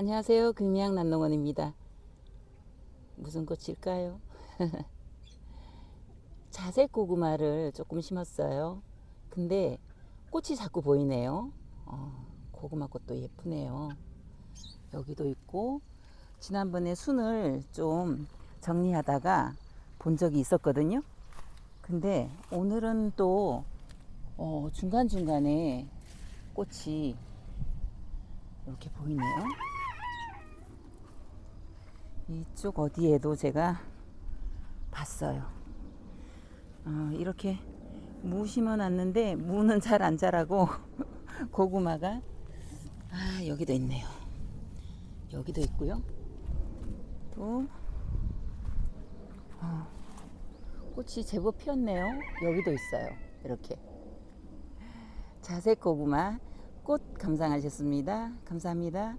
안녕하세요. 금양 난농원입니다. 무슨 꽃일까요? 자색 고구마를 조금 심었어요. 근데 꽃이 자꾸 보이네요. 어, 고구마 꽃도 예쁘네요. 여기도 있고 지난번에 순을 좀 정리하다가 본 적이 있었거든요. 근데 오늘은 또 어, 중간중간에 꽃이 이렇게 보이네요. 이쪽 어디에도 제가 봤어요. 어, 이렇게 무 심어놨는데 무는 잘 안 자라고 고구마가 아 여기도 있네요. 여기도 있고요. 또 어, 꽃이 제법 피었네요. 여기도 있어요. 이렇게 자색 고구마 꽃 감상하셨습니다. 감사합니다.